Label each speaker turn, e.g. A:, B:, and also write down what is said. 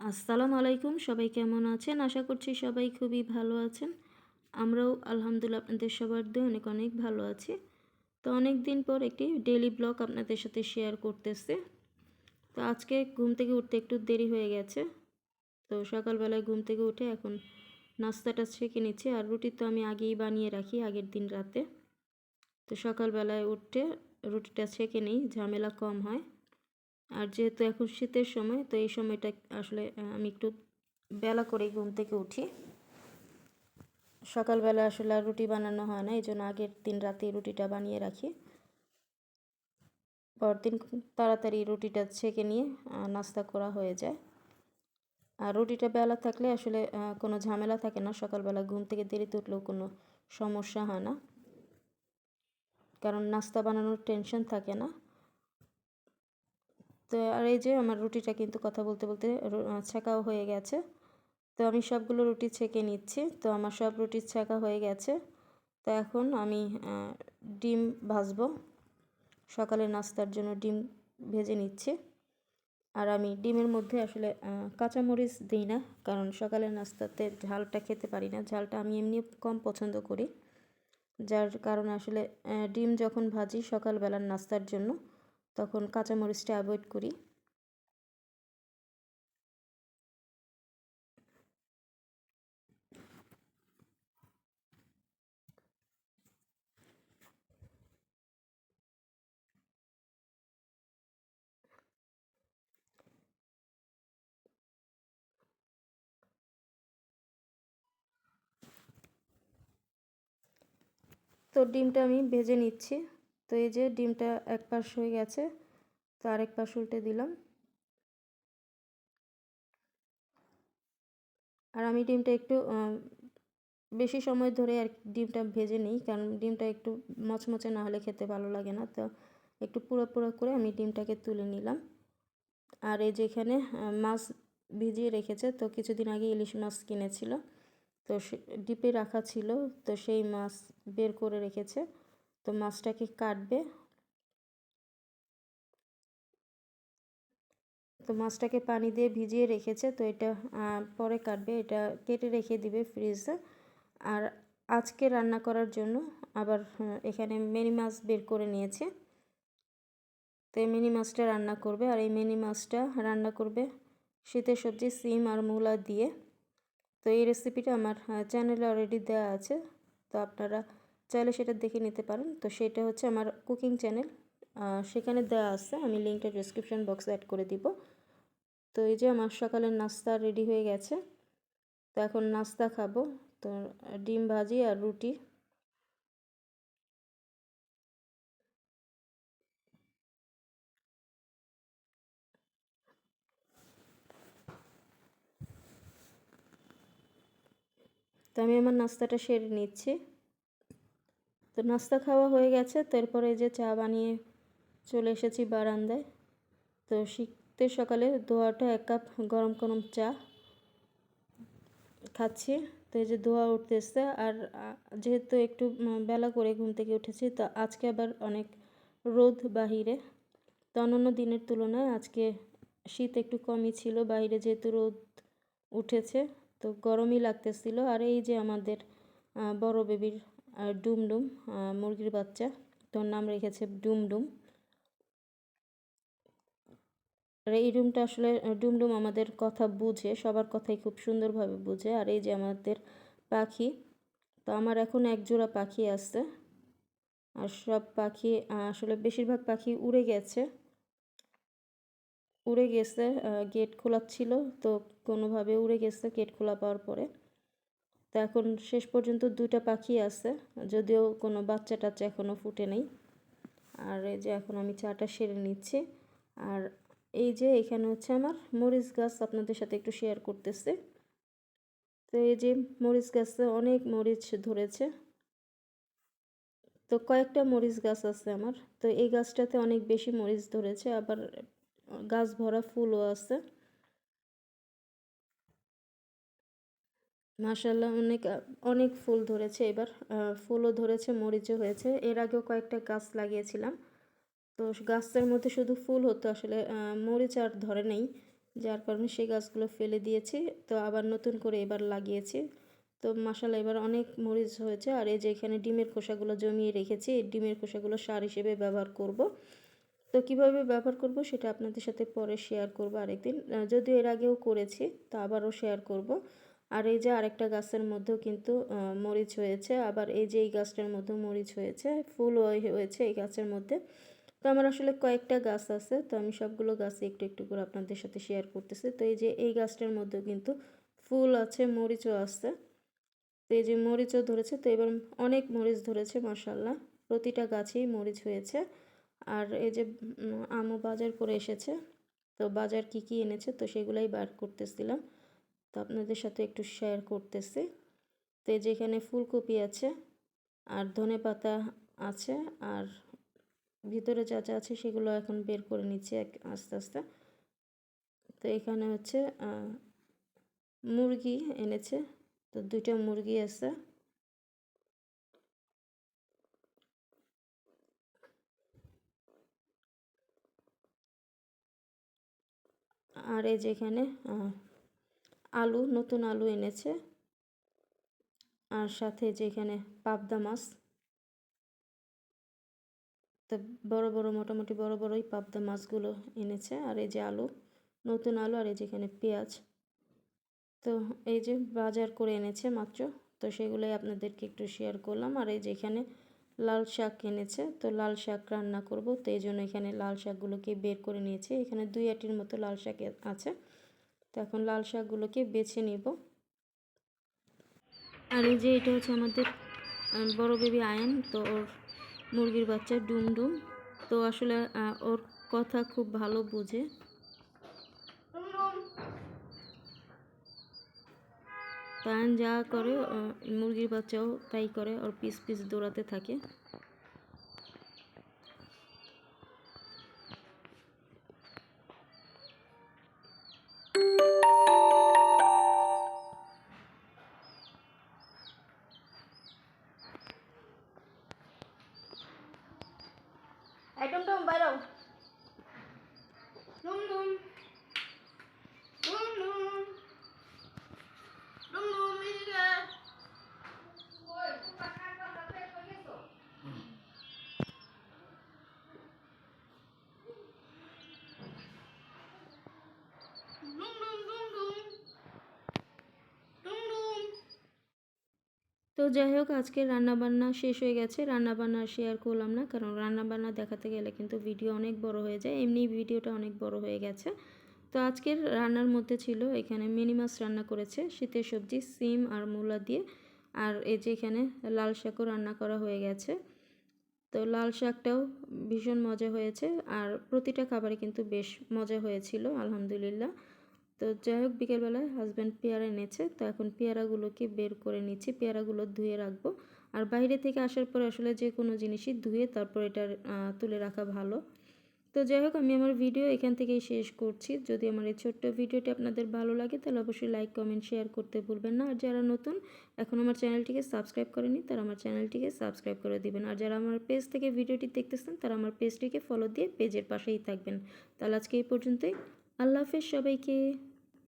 A: আসসালামু আলাইকুম, সবাই কেমন আছেন? আশা করছি সবাই খুবই ভালো আছেন। আমরাও আলহামদুলিল্লাহ আপনাদের সবার দিয়ে অনেক অনেক ভালো আছি। তো অনেক দিন পর একটি ডেলি ব্লগ আপনাদের সাথে শেয়ার করতেছে। তো আজকে ঘুম থেকে উঠতে একটু দেরি হয়ে গেছে। তো সকালবেলায় ঘুম থেকে উঠে এখন নাস্তাটা ছেঁকে নিচ্ছি আর রুটি তো আমি আগেই বানিয়ে রাখি আগের দিন রাতে। তো সকালবেলায় উঠে রুটিটা ছেঁকে নিই, ঝামেলা কম হয়। আর যেহেতু এখন শীতের সময়, তো এই সময়টা আসলে আমি একটু বেলা করেই ঘুম থেকে উঠি। সকালবেলা আসলে আর রুটি বানানো হয় না এই জন্য আগের দিন রাতে রুটিটা বানিয়ে রাখি। পরদিন তাড়াতাড়ি রুটিটা ছেঁকে নিয়ে নাস্তা করা হয়ে যায়। আর রুটিটা বেলা থাকলে আসলে কোনো ঝামেলা থাকে না, সকালবেলা ঘুম থেকে দেরিতে উঠলেও কোনো সমস্যা হয় না। কারণ নাস্তা বানানোর টেনশন থাকে না। তো আর এই যে আমার রুটিটা কিন্তু কথা বলতে বলতে ছেঁকাও হয়ে গেছে। তো আমি সবগুলো রুটি ছেঁকে নিচ্ছি। তো আমার সব রুটি ছেঁকা হয়ে গেছে। তো এখন আমি ডিম ভাজবো। সকালে নাস্তার জন্য ডিম ভেজে নিচ্ছি। আর আমি ডিমের মধ্যে আসলে কাঁচামরিচ দিই না। কারণ সকালের নাস্তাতে ঝালটা খেতে পারি না। ঝালটা আমি এমনি কম পছন্দ করি। যার কারণে আসলে ডিম যখন ভাজি সকালবেলার নাস্তার জন্য তখন কাঁচামরিচটা অ্যাভয়েড করি। তো ডিমটা আমি ভেজে নিচ্ছি। তো এই যে ডিমটা এক পাশ হয়ে গেছে, তো আরেক পাশ উল্টে দিলাম। আর আমি ডিমটা একটু বেশি সময় ধরে আর ডিমটা ভেজে নিই, কারণ ডিমটা একটু মচমচে না হলে খেতে ভালো লাগে না। তো একটু পুরো পুরো করে আমি ডিমটাকে তুলে নিলাম। আর এই যেখানে মাছ ভিজিয়ে রেখেছে, তো কিছুদিন আগে ইলিশ মাছ কিনেছিল। তো ডিপে রাখা ছিল, তো সেই মাছ বের করে রেখেছে। তো মাছটাকে কাটবে। তো মাছটাকে পানি দিয়ে ভিজিয়ে রেখেছে, তো এটা পরে কাটবে। এটা কেটে রেখে দিবে ফ্রিজে। আর আজকে রান্না করার জন্য আবার এখানে মিনি মাছ বের করে নিয়েছে। তো এই মিনি মাছটা রান্না করবে। আর এই মিনি মাছটা রান্না করবে শীতের সবজি, সিম আর মূলা দিয়ে। তো এই রেসিপিটা আমার চ্যানেলে অলরেডি দেওয়া আছে। তো আপনারা চাইলে সেটা দেখে নিতে পারেন। তো সেটা হচ্ছে আমার কুকিং চ্যানেল। সেখানে দেওয়া আছে। আমি লিঙ্কটা ডিসক্রিপশান বক্সে অ্যাড করে দিব। তো এই যে আমার সকালের নাস্তা রেডি হয়ে গেছে। তো এখন নাস্তা খাব। তো ডিম ভাজি আর রুটি। তো আমি আমার নাস্তাটা সেরে নিচ্ছি। তো নাস্তা খাওয়া হয়ে গেছে। তারপরে যে চা বানিয়ে চলে এসেছি বারান্দায়। তো শীতের সকালে দোয়াটা এক কাপ গরম গরম চা খাচ্ছি। তো এই যে ধোয়া উঠতেছে আর যেহেতু একটু বেলা করে ঘুম থেকে উঠেছি, তো আজকে আবার অনেক রোদ বাহিরে। তো অন্যান্য দিনের তুলনায় আজকে শীত একটু কমই ছিল বাইরে যেহেতু রোদ উঠেছে, তো গরমই লাগতেছিল। আর এই যে আমাদের বড় বেবির ডুমডুম মুরগির বাচ্চা। তোর নাম রেখেছে ডুমডুম আর এই রুমটা আসলে ডুমডুম আমাদের কথা বুঝে, সবার কথাই খুব সুন্দরভাবে বুঝে। আর এই যে আমাদের পাখি, তো আমার এখন এক জোড়া পাখি আছে। আর সব পাখি আসলে বেশিরভাগ পাখি উড়ে গেছে। উড়ে গেছে গেট খোলা ছিল, তো কোনোভাবে উড়ে গেছে গেট খোলা পাওয়ার পরে। তো এখন শেষ পর্যন্ত দুটা পাখি আছে, যদিও কোনো বাচ্চা টাচ্চা এখনও ফুটে নেই। আর এই যে এখন আমি চাটা সেরে নিচ্ছি। আর এই যে এখানে হচ্ছে আমার মরিচ গাছ আপনাদের সাথে একটু শেয়ার করতেছে। তো এই যে মরিচ গাছে অনেক মরিচ ধরেছে। তো কয়েকটা মরিচ গাছ আছে আমার। তো এই গাছটাতে অনেক বেশি মরিচ ধরেছে, আবার গাছ ভরা ফুলও আছে। মাসাল্লাহ অনেক অনেক ফুল ধরেছে এবার। ফুলও ধরেছে, মরিচও হয়েছে। এর আগেও কয়েকটা গাছ লাগিয়েছিলাম। তো গাছের মধ্যে শুধু ফুল হতো আসলে মরিচ আর ধরে নেই। যার কারণে সেই গাছগুলো ফেলে দিয়েছি। তো আবার নতুন করে এবার লাগিয়েছি। তো মাসাল্লাহ এবার অনেক মরিচ হয়েছে। আর এই যে এখানে ডিমের খোসাগুলো জমিয়ে রেখেছি, এই ডিমের খোসাগুলো সার হিসেবে ব্যবহার করব। তো কীভাবে ব্যবহার করব সেটা আপনাদের সাথে পরে শেয়ার করব আরেকদিন। যদিও এর আগেও করেছি, তা আবারও শেয়ার করব। আর এই যে আরেকটা গাছের মধ্যেও কিন্তু মরিচ হয়েছে। আবার এই যে এই গাছটার মধ্যেও মরিচ হয়েছে ফুল হয়েছে এই গাছের মধ্যে। তো আমার আসলে কয়েকটা গাছ আছে তো আমি সবগুলো গাছে একটু একটু করে আপনাদের সাথে শেয়ার করতেছি। তো এই যে এই গাছটার মধ্যেও কিন্তু ফুল আছে মরিচও আছে। তো এই যে মরিচও ধরেছে তো এবার অনেক মরিচ ধরেছে মাসাল্লাহ প্রতিটা গাছেই মরিচ হয়েছে। আর এই যে উম, আমু বাজার করে এসেছে। তো বাজার কি কি এনেছে তো সেগুলাই বার করতেছিলাম। তো আপনাদের সাথে একটু শেয়ার করতেছি। তো এই যে ফুলকপি আছে আর ধনে পাতা আছে আর ভিতরে যা যা আছে সেগুলো এখন বের করে নিচ্ছি এক আস্তে আস্তে। তো এখানে হচ্ছে মুরগি এনেছে তো দুইটা মুরগি আছে। আর এই যে এখানে আহ, আলু, নতুন আলু এনেছে। আর সাথে যে এখানে পাবদা মাছ। তো বড় বড়, মোটামুটি বড়, বড়ই পাবদা মাছগুলো এনেছে। আর এই যে আলু, নতুন আলু আর এই যেখানে পেঁয়াজ। তো এই যে বাজার করে এনেছে মাত্র। তো সেগুলোই আপনাদেরকে একটু শেয়ার করলাম। আর এই যে এখানে লাল শাক এনেছে। তো লাল শাক রান্না করব। তো এই জন্য এখানে লাল শাকগুলোকে বের করে নিয়েছি। এখানে দুই আটির মতো লাল শাক আছে। তো এখন লাল শাকগুলোকে বেছে নিব। আর এই যে এটা হচ্ছে আমাদের বড় বেবি আয়ন, তো ওর মুরগির বাচ্চা ডুমডুম। তো আসলে ওর কথা খুব ভালো বুঝে। তান যা করে মুরগির বাচ্চাও তাই করে, ওর পিস পিস দৌড়াতে থাকে।
B: এই টুমটুম বাইরো
A: যাই হোক, আজকে রান্নাবান্না শেষ হয়ে গেছে। রান্নাবান্না শেয়ার করলাম না, কারণ রান্নাবান্না দেখাতে গেলে কিন্তু ভিডিও অনেক বড় হয়ে যায়। এমনি ভিডিওটা অনেক বড় হয়ে গেছে। তো আজকের রান্নার মধ্যে ছিল, এখানে মিনি মাছ রান্না করেছে, শীতের সবজি, সিম আর মূলা দিয়ে। আর এই যে এখানে লাল শাকও রান্না করা হয়ে গেছে। তো লাল শাকটাও ভীষণ মজা হয়েছে, আর প্রতিটা খাবারে কিন্তু বেশ মজা হয়েছিল, আলহামদুলিল্লাহ। তো যাই হোক, বিকেলবেলায় হাজব্যান্ড পেয়ারা এনেছে। তো এখন পেয়ারাগুলোকে বের করে নিচ্ছি। পেয়ারাগুলো ধুয়ে রাখব। আর বাইরে থেকে আসার পর আসলে যে কোনো জিনিসই ধুয়ে তারপর এটা তুলে রাখা ভালো। তো যাই হোক, আমি আমার ভিডিও এখান থেকেই শেষ করছি। যদি আমার এই ছোট্ট ভিডিওটি আপনাদের ভালো লাগে, তাহলে অবশ্যই লাইক কমেন্ট শেয়ার করতে ভুলবেন না। আর যারা নতুন, এখন আমার চ্যানেলটিকে সাবস্ক্রাইব করেনি, তারা আমার চ্যানেলটিকে সাবস্ক্রাইব করে দিবেন। আর যারা আমার পেজ থেকে ভিডিওটি দেখতেছেন, তারা আমার পেজটিকে ফলো দিয়ে পেজের পাশেই থাকবেন। তাহলে আজকে এই পর্যন্তই। আল্লাহ হাফেজ সবাইকে।